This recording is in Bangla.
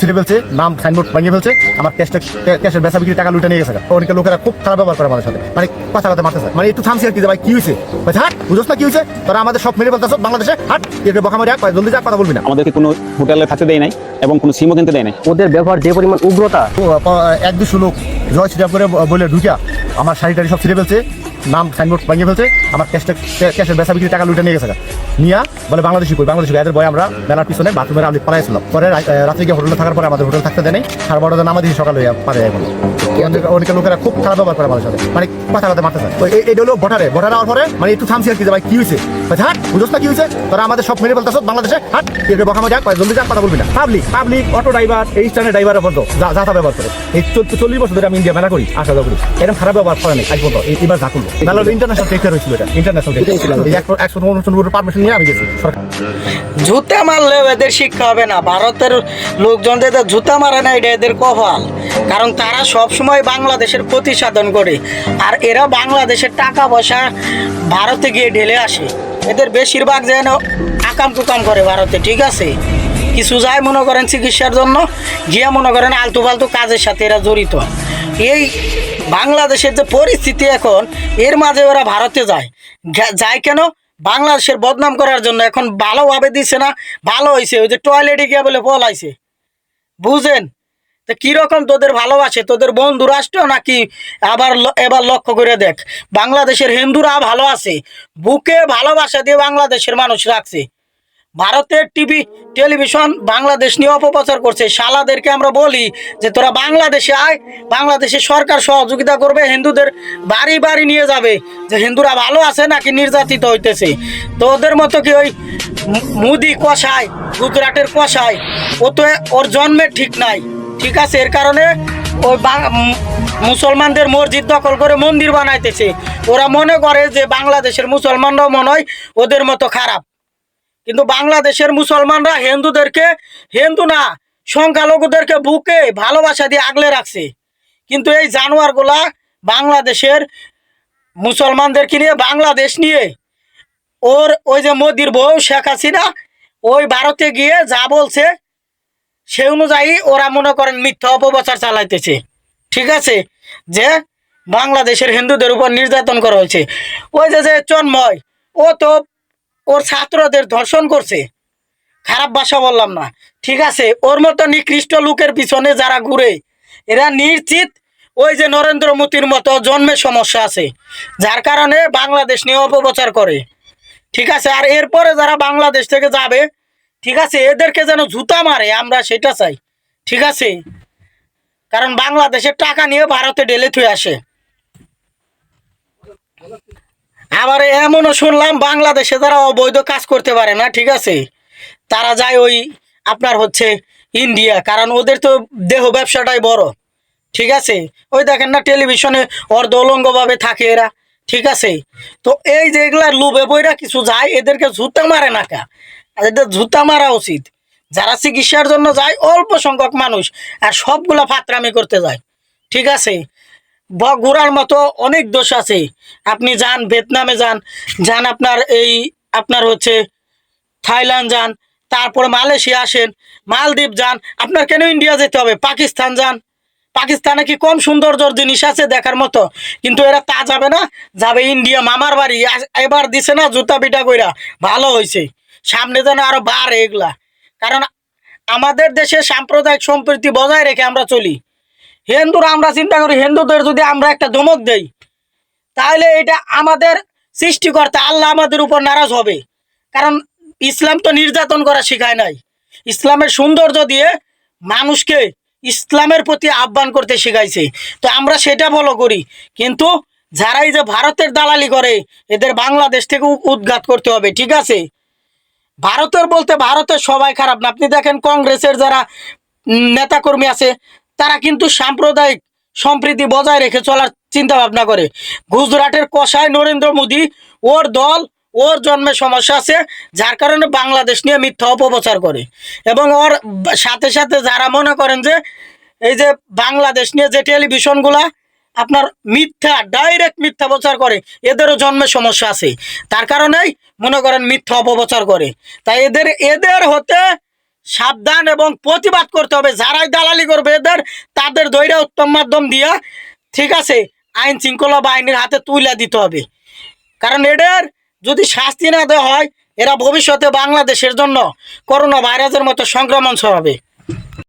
ছিটে ফেলছে নাম সাইনবোর্ড ভাঙিয়ে ফেলছে আমার ক্যাশটা ক্যাশের বেচা বিক্রি টাকা লুটে নিয়ে গেছে। অনেকে লোকেরা খুব খারাপ ব্যবহার করে আমাদের সাথে। মানে কথা কথা মারতেছে। মানে একটু থামছি আর কি ভাই কি হয়েছে হাট বুঝোস না কি হয়েছে তোরা আমাদের সব মেরে বলতেছ বাংলাদেশে হাট এর বকা মারি জলদি যা কথা বলবি না। আমাদেরকে কোনো হোটেলে থাকতে দেয় নাই এবং কোনো সিমও কিনতে দেয় নাই। ওদের ব্যবহার যে পরিমাণ উগ্রতা। এক দুশো লোক জয় ছিটাপ করে বলে ঢুকিয়া আমার শাড়ি টাড়ি সব ছিঁড়ে ফেলছে। নাম সাইনবোর্ড ভাঙিয়ে ফেলছে আমার ক্যাশের বেচা বিক্রি টাকা লুটে নিয়ে গেছে নিয়া বলে বাংলাদেশি কই? বাংলাদেশি এদের বয় আমরা মেলার পিছনে বাথরুমের আমি পড়াইছিলাম পরে রা- আহ, রাত্রে গিয়ে হোটেলে থাকার পরে আমাদের হোটেল থাকতে দেয় সাড়ে বারোটা নামা দিয়ে সকালে পারে এখন অনেকে লোকেরা খুব খারাপ ব্যবহার করে আমাদের সাথে। মানে কথা কথা মারতেছে। তো এই- হলো ভোটারে। ভোটার হওয়ার পরে মানে একটু থামছি আর কি ভাই কি হয়েছে হাট বুঝোস না কি হয়েছে তোরা আমাদের সব মেরে বলতেছ বাংলাদেশে? হাট এর বকা মারি জলদি যা কথা বলবি না। পাবলিক পাবলিক অটো ড্রাইভার এই স্ট্যান্ডের ড্রাইভারের পর্যন্ত যা ব্যবহার করে। এই চল্লিশ বছর ধরে আমি ইন্ডিয়া মেলা করি যাওয়া করি। এরকম খারাপ ব্যবহার করে নাই আজ পর্যন্ত। এবার যা করল মেলা ইন্টারন্যাশনাল টেক্সটার হয়েছিল এটা ইন্টারন্যাশনাল একশো অনুষ্ঠান পারমিশন নিয়ে আমি গেছি জুতা মারলেও এদের শিক্ষা হবে না। ভারতের লোকজন যে জুতা মারে না এটা এদের কপাল। কারণ তারা সব সময় বাংলাদেশের ক্ষতি সাধন করে। আর এরা বাংলাদেশের টাকা পয়সা ভারতে গিয়ে ঢেলে আসে। এদের বেশিরভাগ যেন আকাম কুকাম করে ভারতে ঠিক আছে? কিছু যায় মনে করেন চিকিৎসার জন্য গিয়ে মনে করেন আলতু ফালতু কাজের সাথে এরা জড়িত। এই বাংলাদেশের যে পরিস্থিতি এখন, এর মাঝে ওরা ভারতে যায়। যায় কেন? বাংলাদেশের বদনাম করার জন্য এখন ভালোভাবে দিচ্ছে না, ভালো হয়েছে ওই যে টয়লেটে গিয়ে বলে পলাইছে বুঝেন? তো কীরকম তোদের ভালোবাসে? তোদের বন্ধু রাষ্ট্র নাকি আবার এবার লক্ষ্য করে দেখ। বাংলাদেশের হিন্দুরা ভালো আছে। বুকে ভালোবাসা দিয়ে বাংলাদেশের মানুষ রাখছে। ভারতের টিভি, টেলিভিশন বাংলাদেশ নিয়ে অপপ্রচার করছে। শালাদেরকে আমরা বলি যে তোরা বাংলাদেশে আয় বাংলাদেশে সরকার সহযোগিতা করবে, হিন্দুদের বাড়ি বাড়ি নিয়ে যাবে। যে হিন্দুরা ভালো আছে নাকি নির্যাতিত হইতেছে? তো ওদের মতো কি ওই মুদি কষায় গুজরাটের কষায় ও তো ওর জন্মের ঠিক নাই। ঠিক আছে, এর কারণে ওই মুসলমানদের মসজিদ দখল করে মন্দির বানাইতেছে। ওরা মনে করে যে বাংলাদেশের মুসলমানরাও মনে হয় ওদের মতো খারাপ। কিন্তু বাংলাদেশের মুসলমানরা হিন্দুদেরকে, হিন্দু না, সংখ্যালঘুদেরকে বুকে ভালোবাসা দিয়ে আগলে রাখছে। কিন্তু এই জানোয়ারগুলা বাংলাদেশের মুসলমানদেরকে নিয়ে, বাংলাদেশ নিয়ে, ওর ওই যে মোদির বউ শেখ হাসিনা, ওই ভারতে গিয়ে যা বলছে, সে অনুযায়ী ওরা মনে করেন মিথ্যা অপপ্রচার চালাইতেছে। ঠিক আছে? যে বাংলাদেশের হিন্দুদের উপর নির্যাতন করা হয়েছে। ওই যে যে চন্ময়, ও তো ওর ছাত্রদের ধর্ষণ করছে। খারাপ ভাষা বললাম না। ঠিক আছে, ওর মতো নিকৃষ্ট লোকের পিছনে যারা ঘুরে, এরা নিশ্চিত ওই যে নরেন্দ্র মোদীর মতো জন্মের সমস্যা আছে, যার কারণে বাংলাদেশ নিয়ে অপপ্রচার করে। ঠিক আছে, আর এরপরে যারা বাংলাদেশ থেকে যাবে, ঠিক আছে, এদেরকে যেন জুতা মারে, আমরা সেটা চাই। ঠিক আছে, কারণ বাংলাদেশের টাকা নিয়ে ভারতে ডেলে থুয়ে আসে। আবার এমনও শুনলাম বাংলাদেশে যারা অবৈধ কাজ করতে পারে না, ঠিক আছে? তারা যায় ওই আপনার হচ্ছে ইন্ডিয়া, কারণ ওদের তো দেহ ব্যবসাটাই বড়, ঠিক আছে? ওই দেখেন না টেলিভিশনে অর্ধ উলঙ্গভাবে থাকে এরা, ঠিক আছে? তো এই যে এগুলার লোভে বইরা কিছু যায়, এদেরকে জুতা মারে না কা? এদের জুতা মারা উচিত। যারা চিকিৎসার জন্য যায়, অল্প সংখ্যক মানুষ, আর সবগুলা ফাতরামি করতে যায়, ঠিক আছে? ব- ঘোরার মতো অনেক দোষ আছে। আপনি যান, ভিয়েতনামে যান যান আপনার এই আপনার হচ্ছে থাইল্যান্ড যান, তারপরে মালয়েশিয়া আসেন, মালদ্বীপ যান, আপনার কেন ইন্ডিয়া যেতে হবে? পাকিস্তান যান। পাকিস্তানে কি কম সৌন্দর্যর জিনিস আছে দেখার মতো? কিন্তু এরা তা যাবে না, যাবে ইন্ডিয়া মামার বাড়ি। এবার দিছে না জুতা পিটা কইরা, ভালো হয়েছে সামনে যেন আরও বাড়ে এগুলা। কারণ আমাদের দেশে সাম্প্রদায়িক সম্প্রীতি বজায় রেখে আমরা চলি। হিন্দুরা আমরা চিন্তা করি, হিন্দুদের যদি আমরা একটা ধমক দেই, তাহলে এটা আমাদের সৃষ্টিকর্তা, আল্লাহ আমাদের উপর নারাজ হবে। কারণ ইসলাম তো নির্যাতন করা শেখায় নাই। ইসলামের সৌন্দর্য দিয়ে মানুষকে ইসলামের প্রতি আহ্বান করতে শেখাইছে। তো আমরা সেটা ফলো করি। কিন্তু যারাই যে ভারতের দালালি করে, এদের বাংলাদেশ থেকে উ- উৎখাত করতে হবে, ঠিক আছে? ভারতের বলতে ভারতের সবাই খারাপ না। আপনি দেখেন কংগ্রেসের যারা নেতাকর্মী আছে তারা কিন্তু সাম্প্রদায়িক সম্প্রীতি বজায় রেখে চলার চিন্তা ভাবনা করে। গুজরাটের কষায় নরেন্দ্র মোদী ওর দল, ওর জন্মে সমস্যা আছে, যার কারণে বাংলাদেশ নিয়ে মিথ্যা অপপ্রচার করে। এবং ওর সাথে সাথে যারা মনে করেন যে, এই যে বাংলাদেশ নিয়ে যে টেলিভিশনগুলা আপনার মিথ্যা, ডাইরেক্ট মিথ্যা প্রচার করে, এদেরও জন্মে সমস্যা আছে। তার কারণেই মনে করেন মিথ্যা অপপ্রচার করে। তাই এদের এদের হতে সাবধান এবং প্রতিবাদ করতে হবে। যারাই দালালি করবে এদের, তাদের দৈরা উত্তম মাধ্যম দিয়া, ঠিক আছে, আইন শৃঙ্খলা বাহিনীর হাতে তুলে দিতে হবে। কারণ এদের যদি শাস্তি না দেওয়া হয়, এরা ভবিষ্যতে বাংলাদেশের জন্য করোনা ভাইরাসের মতো সংক্রমণ ছড়াবে।